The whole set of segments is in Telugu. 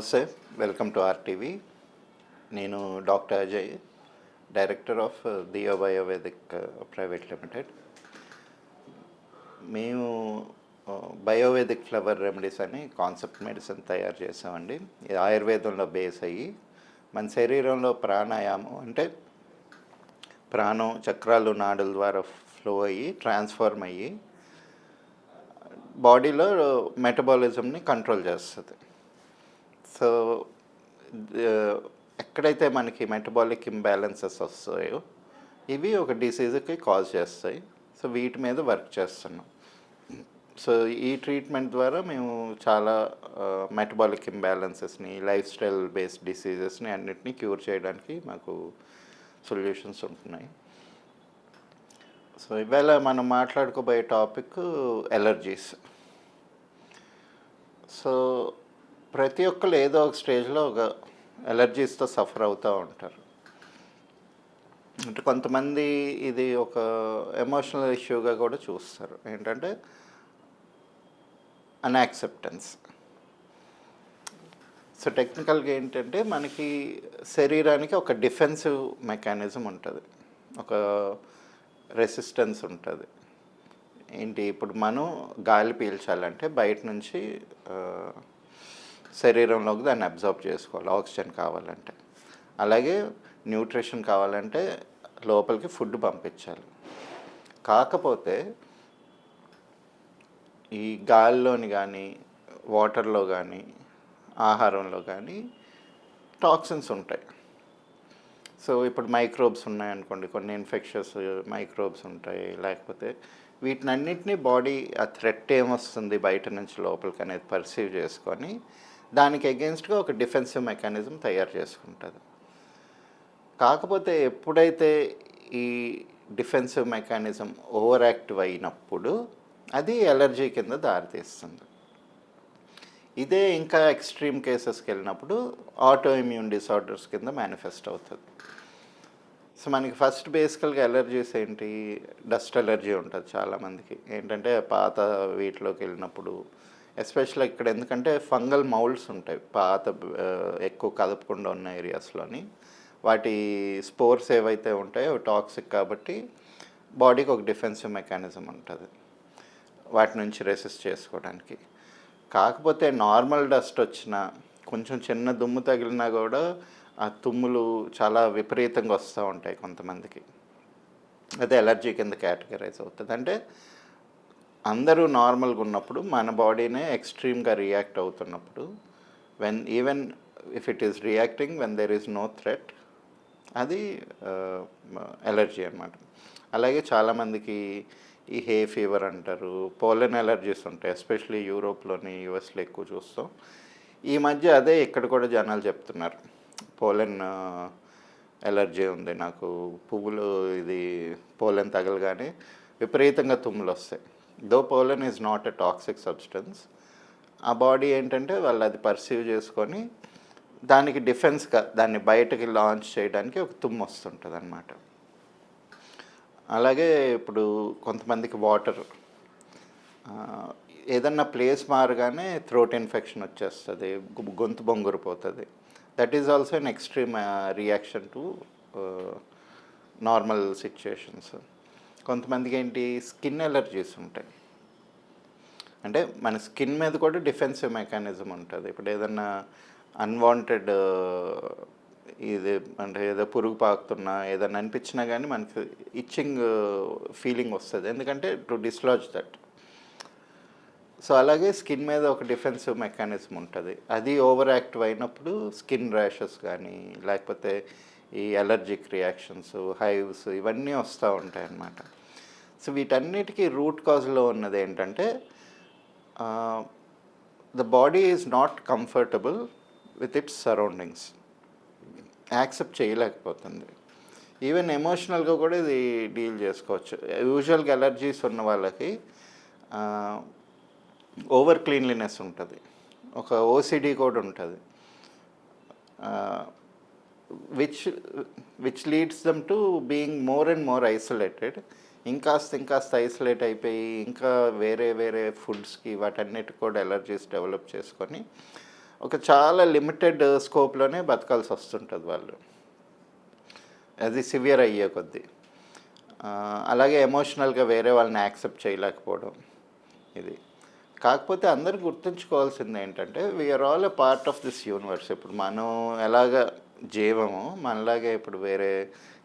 నమస్తే వెల్కమ్ టు ఆర్టీవీ. నేను doctor Ajay director of the Biovedic private limited. మేము బయోవేదిక్ ఫ్లవర్ రెమెడీస్ అని కాన్సెప్ట్ మెడిసిన్ తయారు చేసామండి. ఇది ఆయుర్వేదంలో బేస్ అయ్యి మన శరీరంలో ప్రాణాయామం అంటే ప్రాణం చక్రాలు నాడుల ద్వారా ఫ్లో అయ్యి ట్రాన్స్ఫార్మ్ అయ్యి బాడీలో మెటబాలిజంని కంట్రోల్ చేస్తుంది. సో ఎక్కడైతే మనకి మెటబాలిక్ ఇంబ్యాలెన్సెస్ వస్తాయో ఇవి ఒక డిసీజ్కి కాజ్ చేస్తాయి. సో వీటి మీద వర్క్ చేస్తున్నాం. సో ఈ ట్రీట్మెంట్ ద్వారా మేము చాలా మెటబాలిక్ ఇంబ్యాలెన్సెస్ని లైఫ్ స్టైల్ బేస్డ్ డిసీజెస్ని అన్నిటినీ క్యూర్ చేయడానికి మాకు సొల్యూషన్స్ ఉంటున్నాయి. సో ఇవాళ మనం మాట్లాడుకోబోయే టాపిక్ ఎలర్జీస్ సో ప్రతి ఒక్కరు ఏదో ఒక స్టేజ్లో ఒక ఎలర్జీస్తో సఫర్ అవుతూ ఉంటారు. అంటే కొంతమంది ఇది ఒక ఎమోషనల్ ఇష్యూగా కూడా చూస్తారు. ఏంటంటే అన్యాక్సెప్టెన్స్. సో టెక్నికల్గా ఏంటంటే మనకి శరీరానికి ఒక డిఫెన్సివ్ మెకానిజం ఉంటుంది. ఒక రెసిస్టెన్స్ ఉంటుంది. ఏంటి ఇప్పుడు మనం గాలి పీల్చాలంటే బయట నుంచి శరీరంలోకి దాన్ని అబ్జర్వ్ చేసుకోవాలి. ఆక్సిజన్ కావాలంటే. అలాగే న్యూట్రిషన్ కావాలంటే లోపలికి ఫుడ్ పంపించాలి. కాకపోతే ఈ గాలిలోని కానీ వాటర్లో కానీ ఆహారంలో కానీ టాక్సిన్స్ ఉంటాయి. సో ఇప్పుడు మైక్రోబ్స్ ఉన్నాయనుకోండి కొన్ని ఇన్ఫెక్షస్ మైక్రోబ్స్ ఉంటాయి. లేకపోతే వీటినన్నింటినీ బాడీ ఆ థ్రెట్ ఏమొస్తుంది బయట నుంచి లోపలికి అనేది పర్సీవ్ చేసుకొని దానికి అగెన్స్ట్గా ఒక డిఫెన్సివ్ మెకానిజం తయారు చేసుకుంటుంది. కాకపోతే ఎప్పుడైతే ఈ డిఫెన్సివ్ మెకానిజం ఓవర్ యాక్టివ్ అయినప్పుడు అది ఎలర్జీ కింద దారితీస్తుంది. ఇదే ఇంకా ఎక్స్ట్రీమ్ కేసెస్కి వెళ్ళినప్పుడు ఆటో ఇమ్యూన్ డిసార్డర్స్ కింద మేనిఫెస్ట్ అవుతుంది. సో మనకి ఫస్ట్ బేసికల్గా ఎలర్జీస్ ఏంటి? డస్ట్ ఎలర్జీ ఉంటుంది చాలామందికి. ఏంటంటే పాత వీటిలోకి వెళ్ళినప్పుడు ఎస్పెషల్ ఇక్కడ ఎందుకంటే ఫంగల్ మౌల్డ్స్ ఉంటాయి పాత ఎక్కువ కదపకుండా ఉన్న ఏరియాస్లోని. వాటి స్పోర్స్ ఏవైతే ఉంటాయో టాక్సిక్ కాబట్టి బాడీకి ఒక డిఫెన్సివ్ మెకానిజం ఉంటుంది. వాటి నుంచి రెసిస్ట్ చేసుకోవడానికి. కాకపోతే నార్మల్ డస్ట్ వచ్చినా కొంచెం చిన్న దుమ్ము తగిలినా కూడా ఆ తుమ్ములు చాలా విపరీతంగా వస్తూ ఉంటాయి కొంతమందికి. అదే ఎలర్జీ కింద కేటగరైజ్ అవుతుంది అంటే అందరూ నార్మల్గా ఉన్నప్పుడు మన బాడీనే ఎక్స్ట్రీమ్గా రియాక్ట్ అవుతున్నప్పుడు when even if it is reacting when there is no threat అది ఎలర్జీ అన్నమాట. అలాగే చాలామందికి ఈ హే ఫీవర్ అంటారు పోలెన్ ఎలర్జీస్ ఉంటాయి ఎస్పెషలీ యూరోప్లోని యూఎస్లో ఎక్కువ చూస్తాం. ఈ మధ్య అదే ఇక్కడ కూడా జనాలు చెప్తున్నారు. పోలెన్ ఎలర్జీ ఉంది నాకు పువ్వులు ఇది పోలెన్ తగలగానే విపరీతంగా తుమ్ములు వస్తాయి though pollen is not a toxic substance ఆ బాడీ ఏంటంటే వాళ్ళు అది పర్సీవ్ చేసుకొని దానికి డిఫెన్స్గా దాన్ని బయటకి లాంచ్ చేయడానికి ఒక తుమ్ము వస్తుంటుంది అనమాట అలాగే ఇప్పుడు కొంతమందికి వాటర్ ఏదన్నా ప్లేస్ మారగానే థ్రోట్ ఇన్ఫెక్షన్ వచ్చేస్తుంది గొంతు బొంగురిపోతుంది. That is also an extreme reaction to normal situations కొంతమందికి ఏంటి స్కిన్ ఎలర్జీస్ ఉంటాయి. అంటే మన స్కిన్ మీద కూడా డిఫెన్సివ్ మెకానిజం ఉంటుంది. ఇప్పుడు ఏదన్నా అన్వాంటెడ్ ఇది అంటే ఏదో పురుగు పాకుతున్నా ఏదన్నా అనిపించినా కానీ మనకి ఇచ్చింగ్ ఫీలింగ్ వస్తుంది. ఎందుకంటే టు డిస్లాజ్ దట్ సో అలాగే స్కిన్ మీద ఒక డిఫెన్సివ్ మెకానిజం ఉంటుంది. అది ఓవర్ యాక్టివ్ అయినప్పుడు స్కిన్ ర్యాషెస్ కానీ లేకపోతే ఈ అలర్జిక్ రియాక్షన్స్ హైవ్స్ ఇవన్నీ వస్తూ ఉంటాయి అన్నమాట సో వీటన్నిటికీ రూట్ కాజ్లో ఉన్నది ఏంటంటే the body is not comfortable with its surroundings accept చేయలేకపోతుంది. Even ఎమోషనల్గా కూడా ఇది డీల్ చేసుకోవచ్చు. యూజువల్గా ఎలర్జీస్ ఉన్న వాళ్ళకి ఓవర్ క్లీన్లీనెస్ ఉంటుంది. ఒక ఓసీడీ కూడా ఉంటుంది. Which which leads them to being more and more isolated ఇంకాస్త ఇంకాస్త ఐసోలేట్ అయిపోయి ఇంకా వేరే వేరే ఫుడ్స్కి వాటన్నిటి కూడా ఎలర్జీస్ డెవలప్ చేసుకొని ఒక చాలా లిమిటెడ్ స్కోప్లోనే బతకాల్సి వస్తుంటుంది వాళ్ళు. అది సివియర్ అయ్యే కొద్దీ. అలాగే ఎమోషనల్గా వేరే వాళ్ళని యాక్సెప్ట్ చేయలేకపోవడం ఇది. కాకపోతే అందరు గుర్తుంచుకోవాల్సింది ఏంటంటే we're all a part of this universe ఇప్పుడు మనం ఎలాగ జీవము మనలాగే ఇప్పుడు వేరే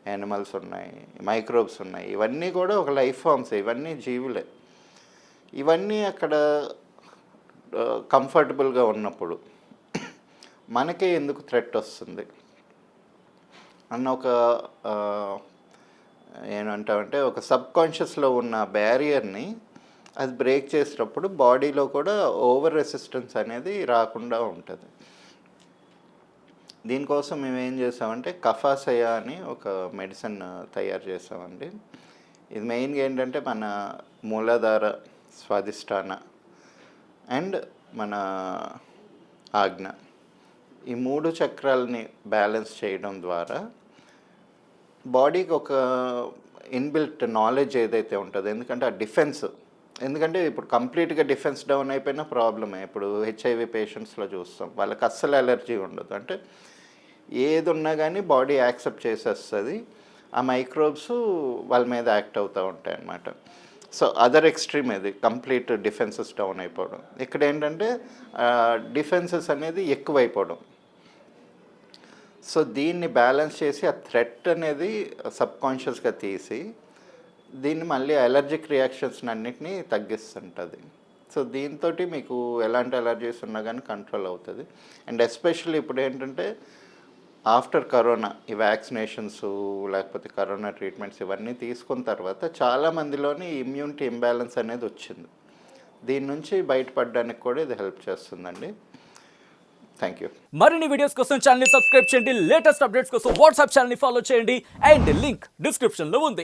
యానిమల్స్ ఉన్నాయి మైక్రోబ్స్ ఉన్నాయి ఇవన్నీ కూడా ఒక లైఫ్ ఫామ్స్ ఇవన్నీ జీవులే. ఇవన్నీ అక్కడ కంఫర్టబుల్గా ఉన్నప్పుడు మనకే ఎందుకు థ్రెట్ వస్తుంది? అన్న ఒక ఏమంటామంటే ఒక సబ్ కాన్షియస్లో ఉన్న బ్యారియర్ని అది బ్రేక్ చేసేటప్పుడు బాడీలో కూడా ఓవర్ రెసిస్టెన్స్ అనేది రాకుండా ఉంటుంది. దీనికోసం మేము ఏం చేసామంటే కఫాసయ అని ఒక మెడిసిన్ తయారు చేసామండి ఇది మెయిన్గా ఏంటంటే మన మూలాధార స్వాదిష్టాన అండ్ మన ఆజ్ఞ. ఈ మూడు చక్రాలని బ్యాలెన్స్ చేయడం ద్వారా బాడీకి ఒక ఇన్బిల్ట్ నాలెడ్జ్ ఏదైతే ఉంటుందో ఎందుకంటే ఆ డిఫెన్స్ ఎందుకంటే ఇప్పుడు కంప్లీట్గా డిఫెన్స్ డౌన్ అయిపోయిన ప్రాబ్లమే ఇప్పుడు హెచ్ఐవి పేషెంట్స్లో చూస్తాం. వాళ్ళకి అస్సలు ఎలర్జీ ఉండదు. అంటే ఏది ఉన్నా కానీ బాడీ యాక్సెప్ట్ చేసేస్తుంది. ఆ మైక్రోబ్స్ వాళ్ళ మీద యాక్ట్ అవుతూ ఉంటాయి అన్నమాట సో అదర్ ఎక్స్ట్రీమ్ ఇది. కంప్లీట్ డిఫెన్సెస్ డౌన్ అయిపోవడం. ఇక్కడ ఏంటంటే డిఫెన్సెస్ అనేది ఎక్కువైపోవడం. సో దీన్ని బ్యాలెన్స్ చేసి ఆ థ్రెట్ అనేది సబ్కాన్షియస్గా తీసి దీన్ని మళ్ళీ అలర్జిక్ రియాక్షన్స్ అన్నిటినీ తగ్గిస్తుంటుంది. సో దీంతో మీకు ఎలాంటి అలర్జీస్ ఉన్నా కానీ కంట్రోల్ అవుతుంది. అండ్ ఎస్పెషల్లీ ఇప్పుడు ఏంటంటే ఆఫ్టర్ కరోనా ఈ వ్యాక్సినేషన్స్ లేకపోతే కరోనా ట్రీట్మెంట్స్ ఇవన్నీ తీసుకున్న తర్వాత చాలా మందిలోని ఇమ్యూనిటీ ఇంబ్యాలెన్స్ అనేది వచ్చింది. దీని నుంచి బయటపడడానికి కూడా ఇది హెల్ప్ చేస్తుందండి. థ్యాంక్ యూ మరిన్ని వీడియోస్ కోసం ఛానల్ సబ్స్క్రైబ్ చేయండి. లేటెస్ట్ అప్డేట్స్ కోసం వాట్సాప్ ఛానల్ని ఫాలో చేయండి. అండ్ లింక్ డిస్క్రిప్షన్లో ఉంది.